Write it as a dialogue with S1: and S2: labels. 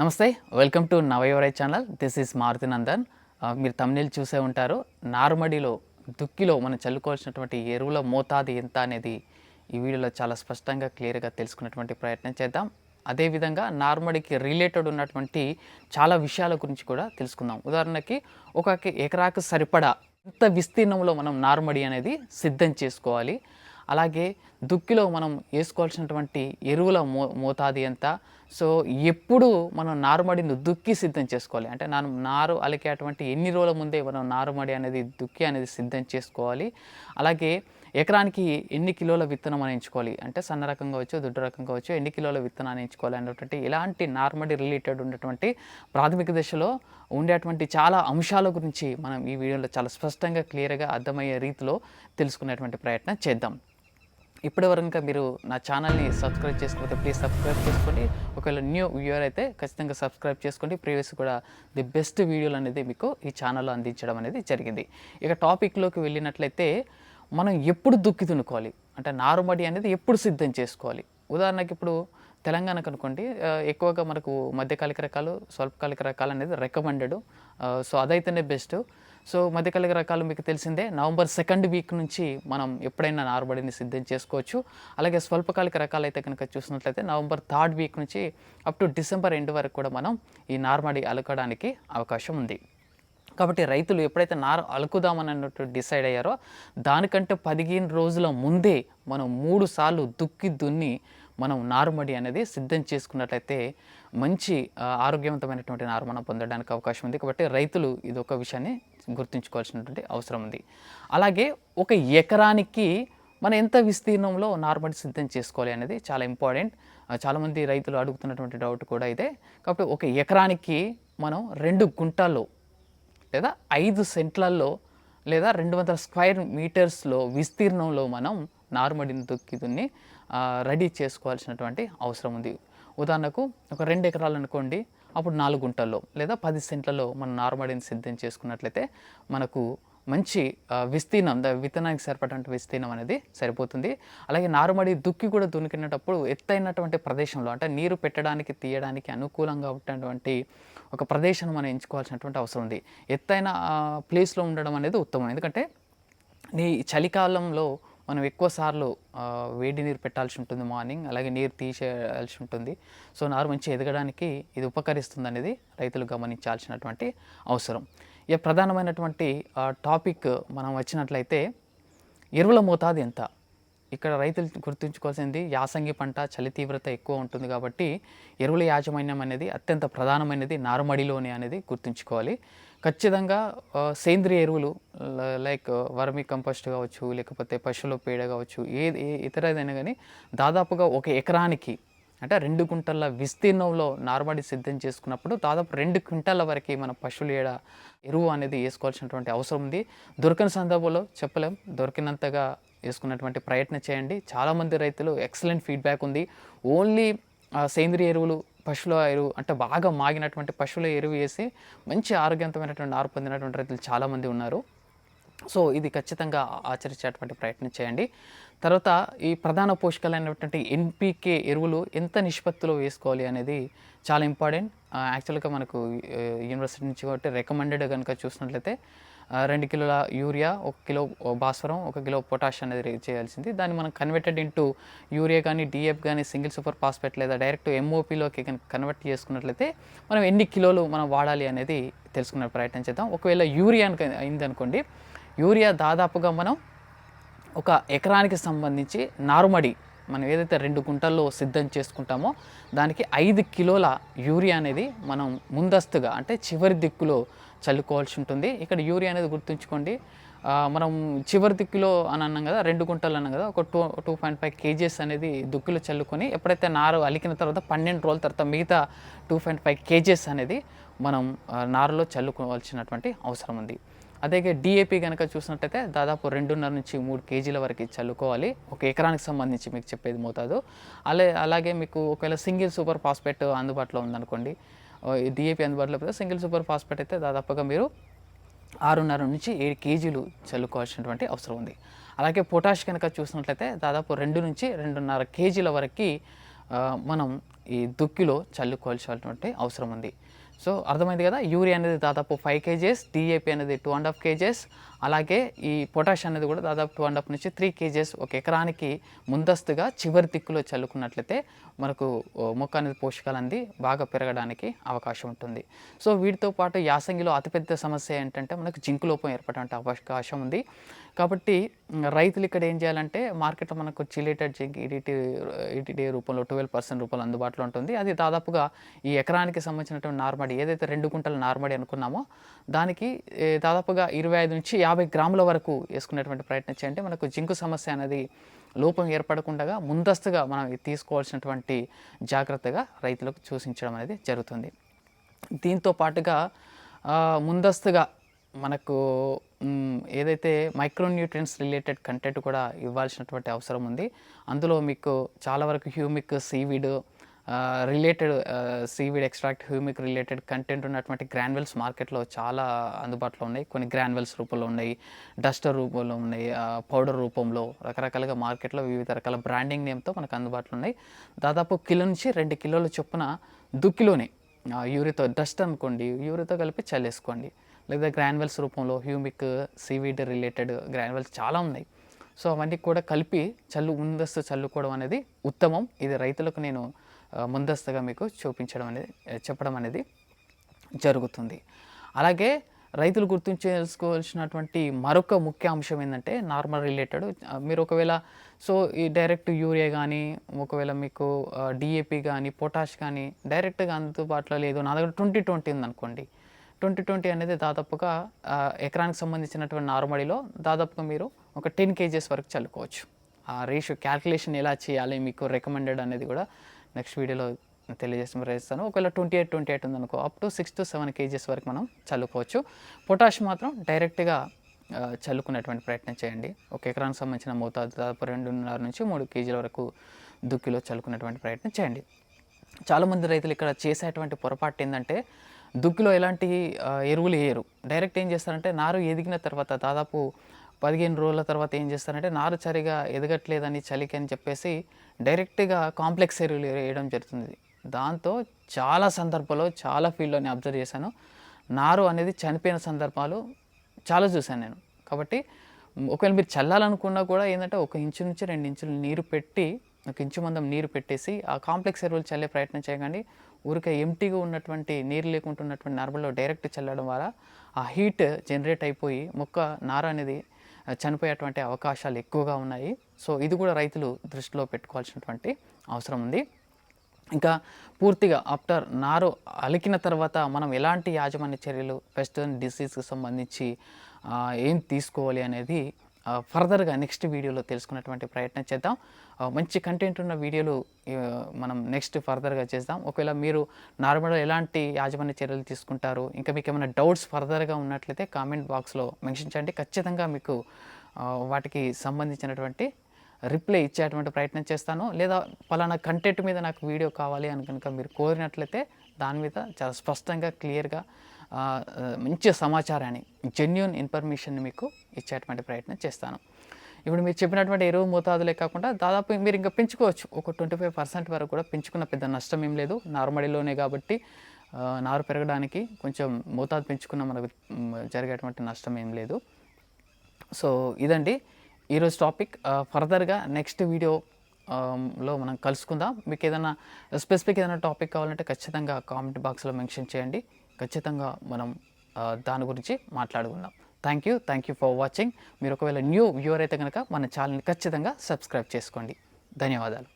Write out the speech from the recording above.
S1: నమస్తే welcome to నవయోరై channel. This is Maruti Nandan. మీరు తమిళ చూసే ఉంటారు. నార్మడిలో దుక్కిలో మనం చల్లుకోవాల్సినటువంటి ఎరువుల మోతాదు ఎంత అనేది ఈ వీడియోలో చాలా స్పష్టంగా క్లియర్గా తెలుసుకునేటువంటి ప్రయత్నం చేద్దాం. అదేవిధంగా నార్మడికి రిలేటెడ్ ఉన్నటువంటి చాలా విషయాల గురించి కూడా తెలుసుకుందాం. ఉదాహరణకి ఒక ఎకరాకు సరిపడా ఎంత విస్తీర్ణంలో మనం నార్మడి అనేది సిద్ధం చేసుకోవాలి. అలాగే దుక్కిలో మనం వేసుకోవాల్సినటువంటి ఎరువుల మో మోతాది ఎంత? సో ఎప్పుడు మనం నారుమడిని దుక్కి సిద్ధం చేసుకోవాలి. అంటే నారు నారు అలికేటువంటి ఎన్ని రోజుల ముందే మనం నారుమడి అనేది దుక్కి అనేది సిద్ధం చేసుకోవాలి. అలాగే ఎకరానికి ఎన్ని కిలోల విత్తనం అని ఎంచుకోవాలి? అంటే సన్న రకం కావచ్చు దుడ్డు రకం కావచ్చు ఎన్ని కిలోల విత్తనాన్ని ఎంచుకోవాలి అనేటువంటి ఇలాంటి నార్మడి రిలేటెడ్ ఉన్నటువంటి ప్రాథమిక దశలో ఉండేటువంటి చాలా అంశాల గురించి మనం ఈ వీడియోలో చాలా స్పష్టంగా క్లియర్గా అర్థమయ్యే రీతిలో తెలుసుకునేటువంటి ప్రయత్నం చేద్దాం. ఇప్పటివరకు ఇంకా మీరు నా ఛానల్ని సబ్స్క్రైబ్ చేసుకోకపోతే ప్లీజ్ సబ్స్క్రైబ్ చేసుకోండి. ఒకవేళ న్యూ వ్యూవర్ అయితే ఖచ్చితంగా సబ్స్క్రైబ్ చేసుకోండి. ప్రీవియస్ కూడా ది బెస్ట్ వీడియోలు అనేది మీకు ఈ ఛానల్లో అందించడం అనేది జరిగింది. ఇక టాపిక్లోకి వెళ్ళినట్లయితే మనం ఎప్పుడు దుక్కి దున్నుకోవాలి? అంటే నారుమడి అనేది ఎప్పుడు సిద్ధం చేసుకోవాలి? ఉదాహరణకి ఇప్పుడు తెలంగాణకు అనుకోండి ఎక్కువగా మనకు మధ్యకాలిక రకాలు స్వల్పకాలిక రకాలు అనేది రికమెండెడ్ సో అదైతేనే బెస్ట్ సో మధ్యకాలిక రకాలు మీకు తెలిసిందే. నవంబర్ సెకండ్ వీక్ నుంచి మనం ఎప్పుడైనా నారుబడిని సిద్ధం చేసుకోవచ్చు. అలాగే స్వల్పకాలిక రకాలు అయితే కనుక చూసినట్లయితే నవంబర్ థర్డ్ వీక్ నుంచి అప్ టు డిసెంబర్ ఎండ్ వరకు కూడా మనం ఈ నార్మడి అలకడానికి అవకాశం ఉంది. కాబట్టి రైతులు ఎప్పుడైతే నారు అలుకుదామని అన్నట్టు డిసైడ్ అయ్యారో దానికంటే పదిహేను రోజుల ముందే మనం మూడు సార్లు దుక్కి దున్ని మనం నారుమడి అనేది సిద్ధం చేసుకున్నట్లయితే మంచి ఆరోగ్యవంతమైనటువంటి నారు మనం పొందడానికి అవకాశం ఉంది. కాబట్టి రైతులు ఇది ఒక విషయాన్ని గుర్తుంచుకోవాల్సినటువంటి అవసరం ఉంది. అలాగే ఒక ఎకరానికి మనం ఎంత విస్తీర్ణంలో నార్మడి సిద్ధం చేసుకోవాలి అనేది చాలా ఇంపార్టెంట్. చాలామంది రైతులు అడుగుతున్నటువంటి డౌట్ కూడా ఇదే. కాబట్టి ఒక ఎకరానికి మనం రెండు గుంటల్లో లేదా ఐదు సెంట్లల్లో లేదా రెండు వందల స్క్వైర్ మీటర్స్లో విస్తీర్ణంలో మనం నారుమడిని దుక్కి దున్ని రెడీ చేసుకోవాల్సినటువంటి అవసరం ఉంది. ఉదాహరణకు ఒక రెండు ఎకరాలు అనుకోండి అప్పుడు నాలుగు గుంటల్లో లేదా పది సెంట్లలో మనం నార్మడిని సిద్ధం చేసుకున్నట్లయితే మనకు మంచి విస్తీర్ణం విత్తనానికి సరిపడినటువంటి విస్తీర్ణం అనేది సరిపోతుంది. అలాగే నారుమడి దుక్కి కూడా దునికినప్పుడు ఎత్తైనటువంటి ప్రదేశంలో అంటే నీరు పెట్టడానికి తీయడానికి అనుకూలంగా ఉన్నటువంటి ఒక ప్రదేశం మనం ఎంచుకోవాల్సినటువంటి అవసరం ఉంది. ఎత్తైన ప్లేస్లో ఉండడం అనేది ఉత్తమం. ఎందుకంటే నీ చలికాలంలో మనం ఎక్కువ సార్లు వేడి నీరు పెట్టాల్సి ఉంటుంది మార్నింగ్ అలాగే నీరు తీసేయాల్సి ఉంటుంది. సో నారు మంచి ఎదగడానికి ఇది ఉపకరిస్తుంది అనేది రైతులు గమనించాల్సినటువంటి అవసరం. ఇక ప్రధానమైనటువంటి టాపిక్ మనం వచ్చినట్లయితే ఎరువుల మోతాదు ఎంత? ఇక్కడ రైతులు గుర్తుంచుకోవాల్సింది యాసంగి పంట చలి తీవ్రత ఎక్కువ ఉంటుంది కాబట్టి ఎరువుల యాజమాన్యం అనేది అత్యంత ప్రధానమైనది నారుమడిలోనే అనేది గుర్తుంచుకోవాలి. ఖచ్చితంగా సేంద్రియ ఎరువులు లైక్ వర్మి కంపోస్ట్ కావచ్చు లేకపోతే పశువుల పేడ కావచ్చు ఏ ఇతరదైనా కానీ దాదాపుగా ఒక ఎకరానికి అంటే రెండు గుంటల విస్తీర్ణంలో నార్మడి సిద్ధం చేసుకున్నప్పుడు దాదాపు రెండు క్వింటాల వరకు మన పశువుల ఏడ ఎరువు అనేది వేసుకోవాల్సినటువంటి అవసరం ఉంది. దొరకని సందర్భంలో చెప్పలేం. దొరికినంతగా వేసుకున్నటువంటి ప్రయత్నం చేయండి. చాలామంది రైతులు ఎక్సలెంట్ ఫీడ్బ్యాక్ ఉంది. ఓన్లీ సేంద్రియ ఎరువులు పశువుల ఎరువు అంటే బాగా మాగినటువంటి పశువుల ఎరువు వేసి మంచి ఆరోగ్యవంతమైనటువంటి ఆరు పొందినటువంటి రైతులు చాలామంది ఉన్నారు. సో ఇది ఖచ్చితంగా ఆచరించేటువంటి ప్రయత్నం చేయండి. తర్వాత ఈ ప్రధాన పోషకాలైనటువంటి ఎన్పికే ఎరువులు ఎంత నిష్పత్తిలో వేసుకోవాలి అనేది చాలా ఇంపార్టెంట్. యాక్చువల్గా మనకు యూనివర్సిటీ నుంచి కాబట్టి రికమెండెడ్ కనుక చూసినట్లయితే రెండు కిలోల యూరియా ఒక కిలో భాస్వరం ఒక కిలో పొటాష్ అనేది చేయాల్సింది. దాన్ని మనం కన్వర్టెడ్ ఇంటూ యూరియా కానీ డిఎఫ్ కానీ సింగిల్ సూపర్ ఫాస్ఫేట్ లేదా డైరెక్ట్ ఎంఓపిలోకి కనుక కన్వర్ట్ చేసుకున్నట్లయితే మనం ఎన్ని కిలోలు మనం వాడాలి అనేది తెలుసుకునే ప్రయత్నం చేద్దాం. ఒకవేళ యూరియా అయింది అయిందనుకోండి యూరియా దాదాపుగా మనం ఒక ఎకరానికి సంబంధించి నారుమడి మనం ఏదైతే రెండు గుంటల్లో సిద్ధం చేసుకుంటామో దానికి ఐదు కిలోల యూరియా అనేది మనం ముందస్తుగా అంటే చివరి దిక్కులో చల్లుకోవాల్సి ఉంటుంది. ఇక్కడ యూరియా అనేది గుర్తుంచుకోండి. మనం చివరి దిక్కులో అని అన్నాం కదా రెండు గుంటలు అన్నాం కదా ఒక two two point five KGs అనేది దుక్కులో చల్లుకొని ఎప్పుడైతే నారు అలికిన తర్వాత పన్నెండు రోజుల తర్వాత మిగతా టూ పాయింట్ ఫైవ్ కేజీస్ అనేది మనం నారులో చల్లుకోవాల్సినటువంటి అవసరం ఉంది. అదే డిఏపి కనుక చూసినట్టయితే దాదాపు రెండున్నర నుంచి మూడు కేజీల వరకు చల్లుకోవాలి. ఒక ఎకరానికి సంబంధించి మీకు చెప్పేది మోతాదు. అలా అలాగే మీకు ఒకవేళ సింగిల్ సూపర్ ఫాస్ఫేట్ అందుబాటులో ఉందనుకోండి డిఏపి అందుబాటులో పెద్ద సింగిల్ సూపర్ ఫాస్ఫేట్ అయితే దాదాపుగా మీరు ఆరున్నర నుంచి ఏడు కేజీలు చల్లుకోవాల్సినటువంటి అవసరం ఉంది. అలాగే పొటాష్ కనుక చూసినట్లయితే దాదాపు రెండు నుంచి రెండున్నర కేజీల వరకు మనం ఈ దుక్కిలో చల్లుకోవాల్సినటువంటి అవసరం ఉంది. సో అర్థమైంది కదా? యూరియా అనేది దాదాపు ఫైవ్ కేజెస్ డిఏపి అనేది టూ అండ్ హాఫ్ కేజెస్ అలాగే ఈ పొటాష్ అనేది కూడా దాదాపు టూ అండ్ హాఫ్ నుంచి త్రీ కేజెస్ ఒక ఎకరానికి ముందస్తుగా చివరి దిక్కులో చల్లుకున్నట్లయితే మనకు మొక్క అనేది పోషకాలు అంది బాగా పెరగడానికి అవకాశం ఉంటుంది. సో వీటితో పాటు యాసంగిలో అతిపెద్ద సమస్య ఏంటంటే మనకు జింకు లోపం ఏర్పడే అవకాశం ఉంది. కాబట్టి రైతులు ఇక్కడ ఏం చేయాలంటే మార్కెట్లో మనకు చిలేటెడ్ జింక్ ఈడిటీ ఈటీడీ రూపంలో ట్వెల్వ్ పర్సెంట్ రూపంలో అందుబాటులో ఉంటుంది. అది దాదాపుగా ఈ ఎకరానికి సంబంధించినటువంటి నార్మడి ఏదైతే రెండు గుంటల నార్మడి అనుకున్నామో దానికి దాదాపుగా ఇరవై ఐదు నుంచి యాభై గ్రాముల వరకు వేసుకునేటువంటి ప్రయత్నం చేయండి. మనకు జింకు సమస్య అనేది లోపం ఏర్పడకుండా ముందస్తుగా మనం తీసుకోవాల్సినటువంటి జాగ్రత్తగా రైతులకు సూచించడం అనేది జరుగుతుంది. దీంతో పాటుగా ముందస్తుగా మనకు ఏదైతే మైక్రోన్యూట్రియన్స్ రిలేటెడ్ కంటెంట్ కూడా ఇవ్వాల్సినటువంటి అవసరం ఉంది. అందులో మీకు చాలా వరకు humic seaweed related seaweed extract humic related content ఉన్నటువంటి గ్రాన్వెల్స్ మార్కెట్లో చాలా అందుబాటులో ఉన్నాయి. కొన్ని గ్రాన్వెల్స్ రూపంలో ఉన్నాయి డస్టర్ రూపంలో ఉన్నాయి పౌడర్ రూపంలో రకరకాలుగా మార్కెట్లో వివిధ రకాల బ్రాండింగ్ నేమ్తో మనకు అందుబాటులో ఉన్నాయి. దాదాపు కిలో నుంచి రెండు కిలోల చొప్పున దుక్కిలోనే యూరితో డస్ట్ అనుకోండి యూరితో కలిపి చల్లేసుకోండి. లేదా గ్రాన్వెల్స్ రూపంలో హ్యూమిక్ సీవీడ్ రిలేటెడ్ గ్రాన్వెల్స్ చాలా ఉన్నాయి. సో అవన్నీ కూడా కలిపి చల్లు ముందస్తు చల్లుకోవడం అనేది ఉత్తమం. ఇది రైతులకు నేను ముందస్తుగా మీకు చూపించడం అనేది చెప్పడం అనేది జరుగుతుంది. అలాగే రైతులు గుర్తుంచేసుకోవాల్సినటువంటి మరొక ముఖ్య అంశం ఏంటంటే నార్మల్ రిలేటెడ్ మీరు ఒకవేళ సో ఈ డైరెక్ట్ యూరియా కానీ ఒకవేళ మీకు డిఏపి కానీ పొటాష్ కానీ డైరెక్ట్గా అందుబాటులో లేదు. నా దగ్గర ట్వంటీ ట్వంటీ ఉందనుకోండి. ట్వంటీ ట్వంటీ అనేది దాదాపుగా ఎకరానికి సంబంధించినటువంటి నార్మడిలో దాదాపుగా మీరు ఒక టెన్ కేజీస్ వరకు చల్లుకోవచ్చు. ఆ రేషియో క్యాల్కులేషన్ ఎలా చేయాలి మీకు రికమెండెడ్ అనేది కూడా నెక్స్ట్ వీడియోలో తెలియజేసి ప్రయత్నిస్తాను ఒకవేళ ట్వంటీ ఎయిట్ ట్వంటీ ఎయిట్ ఉందనుకో up to six to seven KGs వరకు మనం చల్లుకోవచ్చు. పొటాష్ మాత్రం డైరెక్ట్గా చల్లుకునేటువంటి ప్రయత్నం చేయండి. ఒక ఎకరానికి సంబంధించిన మోతాదు దాదాపు రెండున్నర నుంచి మూడు కేజీల వరకు దుక్కిలో చల్లుకునేటువంటి ప్రయత్నం చేయండి. చాలామంది రైతులు ఇక్కడ చేసేటువంటి పొరపాటు ఏంటంటే దుక్కిలో ఎలాంటి ఎరువులు వేయరు. డైరెక్ట్ ఏం చేస్తారంటే నారు ఎదిగిన తర్వాత దాదాపు పదిహేను రోజుల తర్వాత ఏం చేస్తారంటే నారు సరిగా ఎదగట్లేదని చలికి అని చెప్పేసి డైరెక్ట్గా కాంప్లెక్స్ ఎరువులు వేయడం జరుగుతుంది. దాంతో చాలా సందర్భాల్లో చాలా ఫీల్డ్లో నేను అబ్జర్వ్ చేశాను. నారు అనేది చనిపోయిన సందర్భాలు చాలా చూశాను నేను. కాబట్టి ఒకవేళ మీరు చల్లాలనుకున్నా కూడా ఏంటంటే ఒక ఇంచు నుంచి రెండు ఇంచులు నీరు పెట్టి ఒక ఇంచు మందం నీరు పెట్టేసి ఆ కాంప్లెక్స్ ఎరువులు చల్లే ప్రయత్నం చేయకండి. ఊరికే ఎంటీగా ఉన్నటువంటి నీరు లేకుండా ఉన్నటువంటి నార్మల్లో డైరెక్ట్ చల్లడం ద్వారా ఆ హీట్ జనరేట్ అయిపోయి మొక్క నార అనేది చనిపోయేటువంటి అవకాశాలు ఎక్కువగా ఉన్నాయి. సో ఇది కూడా రైతులు దృష్టిలో పెట్టుకోవాల్సినటువంటి అవసరం ఉంది. ఇంకా పూర్తిగా ఆఫ్టర్ నారు అలికిన తర్వాత మనం ఎలాంటి యాజమాన్య చర్యలు వెస్టర్న్ డిసీజ్కి సంబంధించి ఏం తీసుకోవాలి అనేది ఫర్దర్గా నెక్స్ట్ వీడియోలో తెలుసుకునేటువంటి ప్రయత్నం చేద్దాం. మంచి కంటెంట్ ఉన్న వీడియోలు మనం నెక్స్ట్ ఫర్దర్గా చేద్దాం. ఒకవేళ మీరు నార్మల్గా ఎలాంటి యాజమాన్య చర్యలు తీసుకుంటారు ఇంకా మీకు ఏమైనా డౌట్స్ ఫర్దర్గా ఉన్నట్లయితే కామెంట్ బాక్స్లో మెన్షన్ చేయండి. ఖచ్చితంగా మీకు వాటికి సంబంధించినటువంటి రిప్లై ఇచ్చేటువంటి ప్రయత్నం చేస్తాను. లేదా పలానా కంటెంట్ మీద నాకు వీడియో కావాలి అని కనుక మీరు కోరినట్లయితే దాని మీద చాలా స్పష్టంగా క్లియర్గా మంచి సమాచారాన్ని జెన్యున్ ఇన్ఫర్మేషన్ని మీకు ఇచ్చేటువంటి ప్రయత్నం చేస్తాను. ఇప్పుడు మీరు చెప్పినటువంటి ఎరువు మోతాదులే కాకుండా దాదాపు మీరు ఇంకా పెంచుకోవచ్చు. ఒక ట్వంటీ ఫైవ్ పర్సెంట్ వరకు కూడా పెంచుకున్న పెద్ద నష్టం ఏం లేదు. నారుమడిలోనే కాబట్టి నారు పెరగడానికి కొంచెం మోతాదు పెంచుకున్న మనకు జరిగేటువంటి నష్టం ఏం లేదు. సో ఇదండి ఈరోజు టాపిక్. ఫర్దర్గా నెక్స్ట్ వీడియో లో మనం కలుసుకుందాం. మీకు ఏదైనా స్పెసిఫిక్ ఏదైనా టాపిక్ కావాలంటే ఖచ్చితంగా కామెంట్ బాక్స్లో మెన్షన్ చేయండి. ఖచ్చితంగా మనం దాని గురించి మాట్లాడుకుందాం. Thank you thank you for watching మీరు ఒకవేళ న్యూ వ్యూవర్ అయితే కనుక మన ఛానల్ని ఖచ్చితంగా సబ్స్క్రైబ్ చేసుకోండి. ధన్యవాదాలు.